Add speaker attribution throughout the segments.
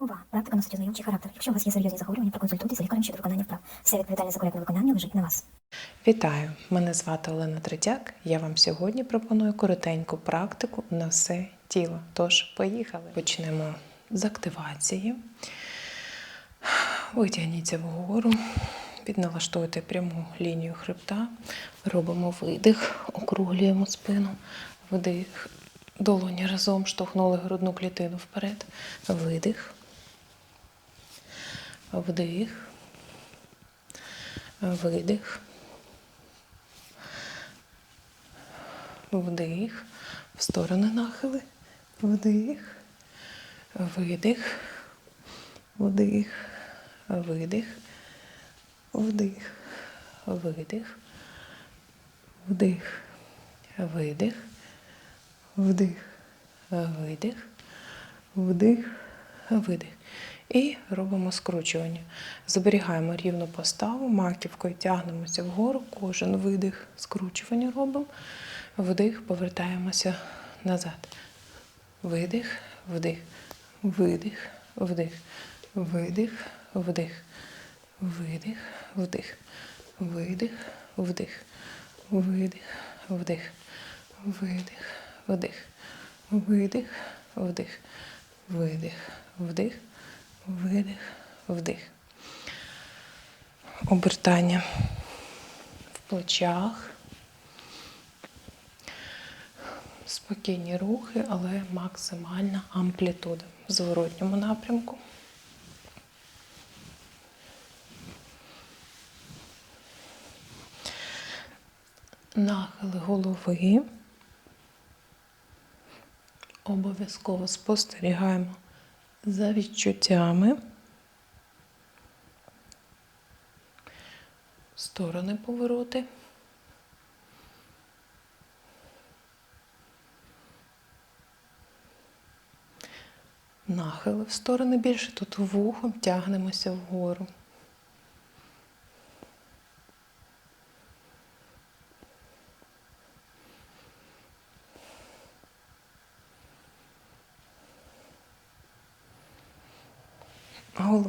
Speaker 1: Увага! Практика носить ознайомчий характер. Якщо у вас є серйозні захворювання, проконсультуйтесь з лікарем щодо виконання вправ. Вся відповідальність за коректне виконання лежить на вас.
Speaker 2: Вітаю! Мене звати Олена Третяк. Я вам сьогодні пропоную коротеньку практику на все тіло. Тож, поїхали. Почнемо з активації. Витягніться вгору, підналаштуйте пряму лінію хребта, робимо видих, округлюємо спину, вдих, долоні разом штовхнули грудну клітину вперед, видих, вдих, видих. Вдих, в сторони нахили, вдих, видих, вдих, видих, вдих, видих, вдих, видих, вдих, видих, вдих, видих. І робимо скручування. Зберігаємо рівну поставу, маківкою тягнемося вгору, кожен видих, скручування робимо. Вдих, повертаємося назад. Видих, вдих, видих, вдих, видих, вдих, видих, вдих, видих, вдих, видих, вдих, видих, вдих, видих, вдих, видих, вдих, видих, вдих. Обертання в плечах. Спокійні рухи, але максимальна амплітуда в зворотньому напрямку. Нахили голови. Обов'язково спостерігаємо за відчуттями. Сторони повороти. Нахили в сторони більше, тут вухом тягнемося вгору.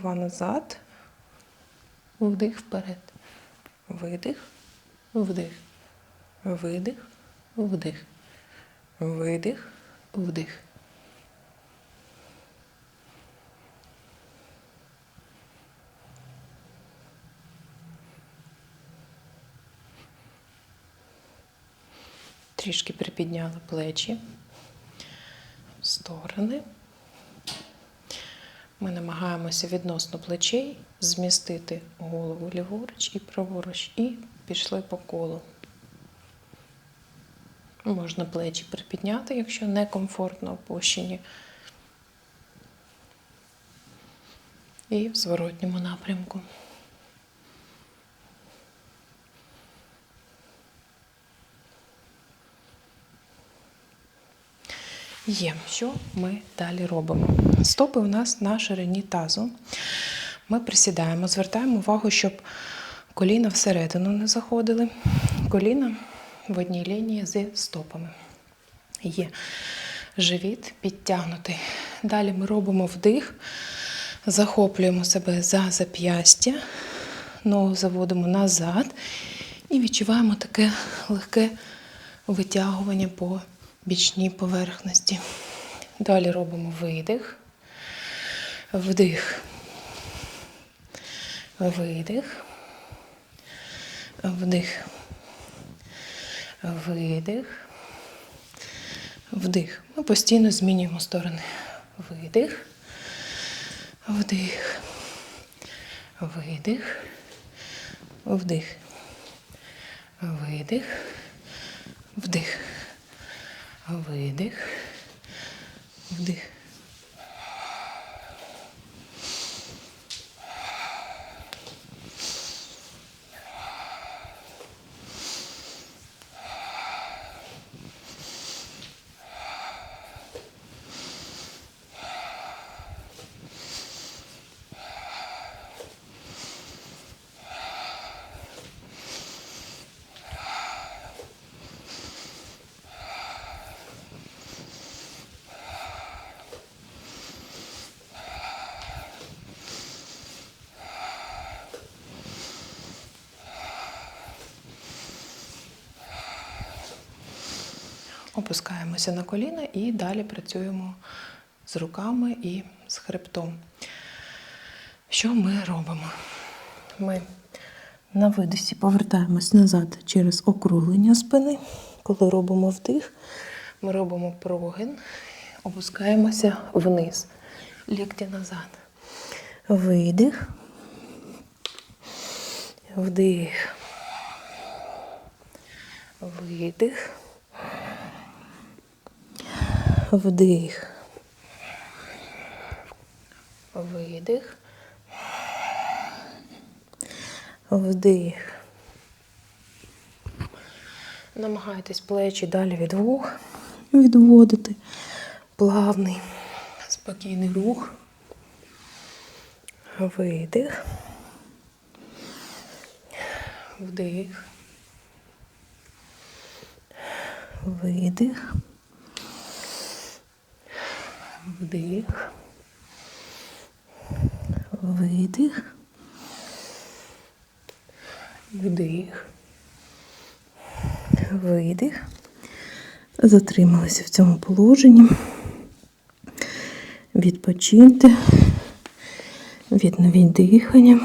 Speaker 2: Голова назад, вдих вперед, видих, вдих, видих, вдих, видих, вдих. Трішки припідняли плечі. В сторони. Ми намагаємося відносно плечей змістити голову ліворуч і праворуч, і пішли по колу. Можна плечі припідняти, якщо некомфортно опущені. І в зворотньому напрямку. Є, що ми далі робимо? Стопи у нас на ширині тазу. Ми присідаємо, звертаємо увагу, щоб коліна всередину не заходили. Коліна в одній лінії з стопами. Є живіт підтягнутий. Далі ми робимо вдих, захоплюємо себе за зап'ястя, ногу заводимо назад і відчуваємо таке легке витягування по бічній поверхності. Далі робимо видих, вдих, видих, вдих, видих, вдих. Ми постійно змінюємо сторони. Видих, вдих, видих, вдих, видих, вдих. Видих, вдих. Опускаємося на коліна і далі працюємо з руками і з хребтом. Що ми робимо? Ми на видосі повертаємось назад через округлення спини. Коли робимо вдих, ми робимо прогин, опускаємося вниз, лікті назад. Видих, вдих, видих, вдих, видих, вдих. Намагайтесь плечі далі від вух відводити. Плавний, спокійний рух. Видих. Вдих. Видих. Вдих. Видих. Вдих. Видих. Затрималися в цьому положенні. Відпочиньте. Відновіть дихання.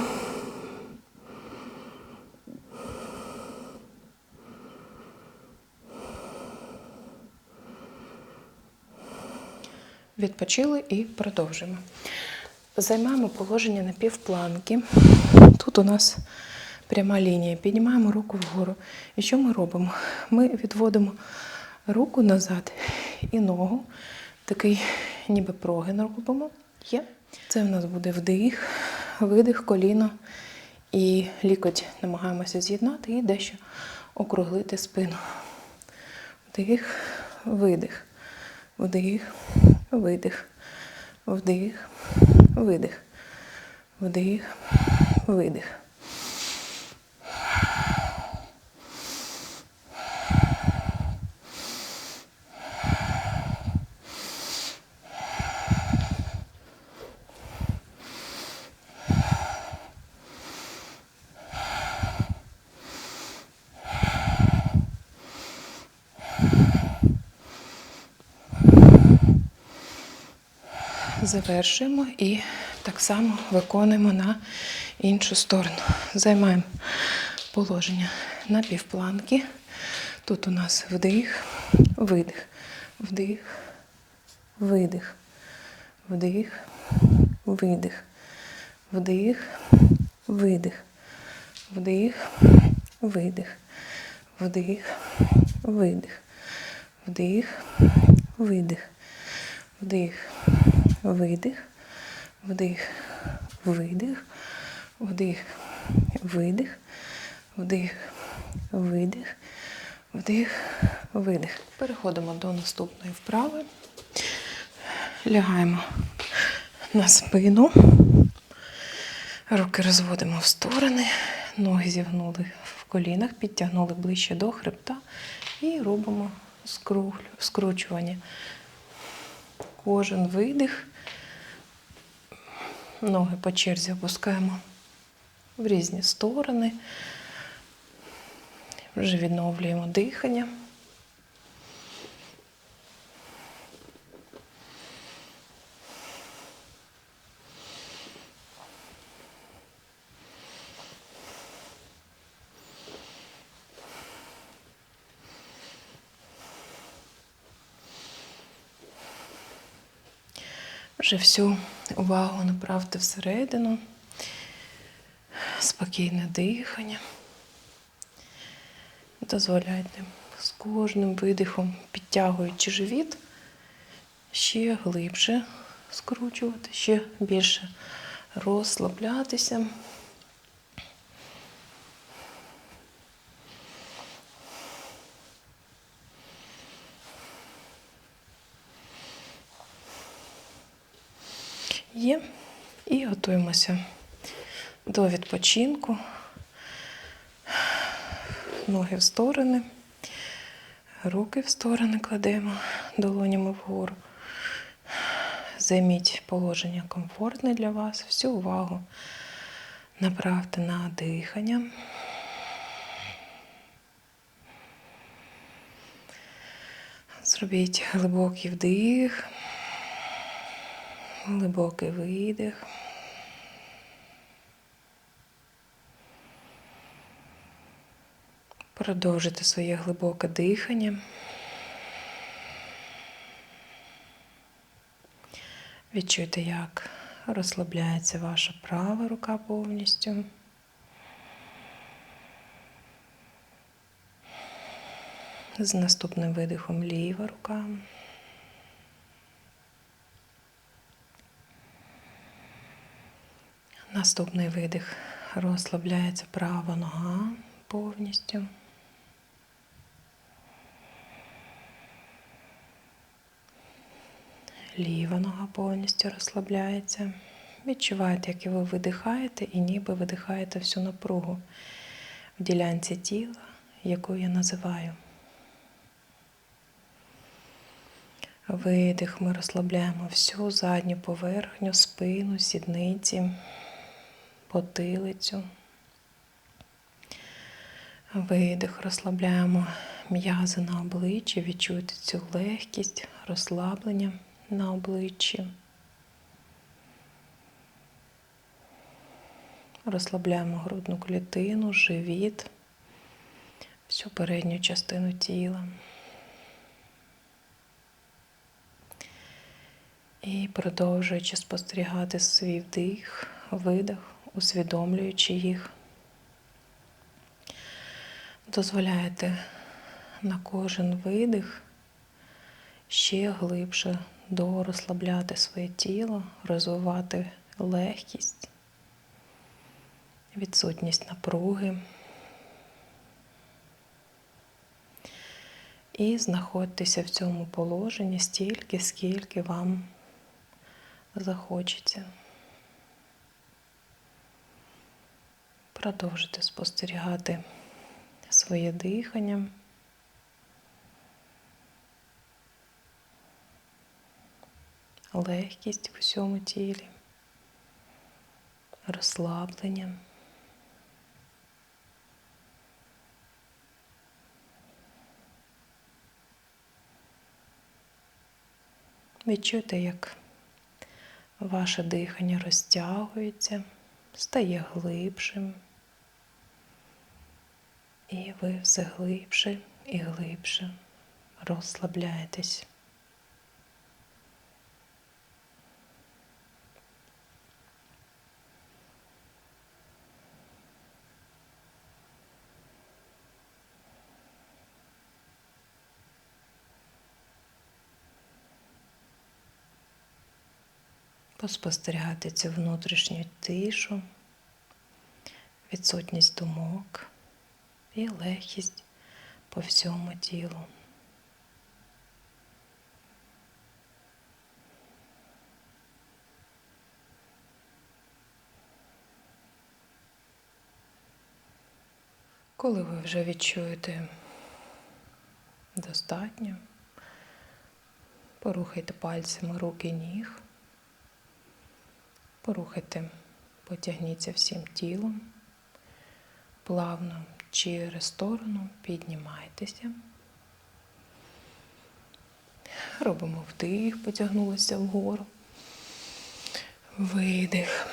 Speaker 2: Відпочили і продовжуємо. Займаємо положення на півпланки. Тут у нас пряма лінія. Піднімаємо руку вгору. І що ми робимо? Ми відводимо руку назад і ногу. Такий ніби прогин робимо. Є. Це в нас буде вдих, видих, коліно і лікоть намагаємося з'єднати і дещо округлити спину. Вдих, видих, вдих, видих, вдих, видих, вдих, видих. Завершуємо і так само виконуємо на іншу сторону. Займаємо положення на півпланки. Тут у нас вдих, видих, вдих, видих, вдих, видих, вдих, видих, вдих, видих, вдих, видих, вдих, видих, вдих, видих, вдих, видих, вдих, видих, вдих, видих, вдих, видих. Переходимо до наступної вправи. Лягаємо на спину. Руки розводимо в сторони, ноги зігнули в колінах, підтягнули ближче до хребта і робимо скручування. Кожен видих. Ноги по черзі опускаємо в різні сторони. Вже відновлюємо дихання. Вже всю увагу направте всередину, спокійне дихання. Дозволяйте з кожним видихом, підтягуючи живіт, ще глибше скручувати, ще більше розслаблятися. Є. І готуємося до відпочинку. Ноги в сторони, руки в сторони кладемо долонями вгору. Займіть положення комфортне для вас. Всю увагу направте на дихання. Зробіть глибокий вдих, глибокий видих. Продовжуйте своє глибоке дихання. Відчуйте, як розслабляється ваша права рука повністю. З наступним видихом ліва рука. Наступний видих розслабляється права нога повністю. Ліва нога повністю розслабляється. Відчуваєте, як і ви видихаєте, і ніби видихаєте всю напругу в ділянці тіла, яку я називаю. Видих, ми розслабляємо всю задню поверхню, спину, сідниці, потилицю. Видих, розслабляємо м'язи на обличчі, відчуйте цю легкість, розслаблення на обличчі. Розслабляємо грудну клітину, живіт, всю передню частину тіла. І продовжуючи спостерігати свій вдих, видих, усвідомлюючи їх, дозволяєте на кожен видих ще глибше дорозслабляти своє тіло, розвивати легкість, відсутність напруги. І знаходьтеся в цьому положенні стільки, скільки вам захочеться. Продовжуйте спостерігати своє дихання. Легкість в усьому тілі, розслаблення. Відчуйте, як ваше дихання розтягується, стає глибшим. І ви все глибше і глибше розслабляєтесь. Поспостерігати цю внутрішню тишу, відсутність думок і легкість по всьому тілу. Коли ви вже відчуєте достатньо, порухайте пальцями руки ніг, порухайте, потягніться всім тілом, плавно через сторону піднімайтеся. Робимо вдих, потягнулися вгору. Видих.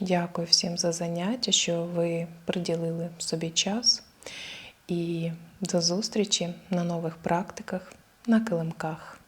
Speaker 2: Дякую всім за заняття, що ви приділили собі час. І до зустрічі на нових практиках на килимках.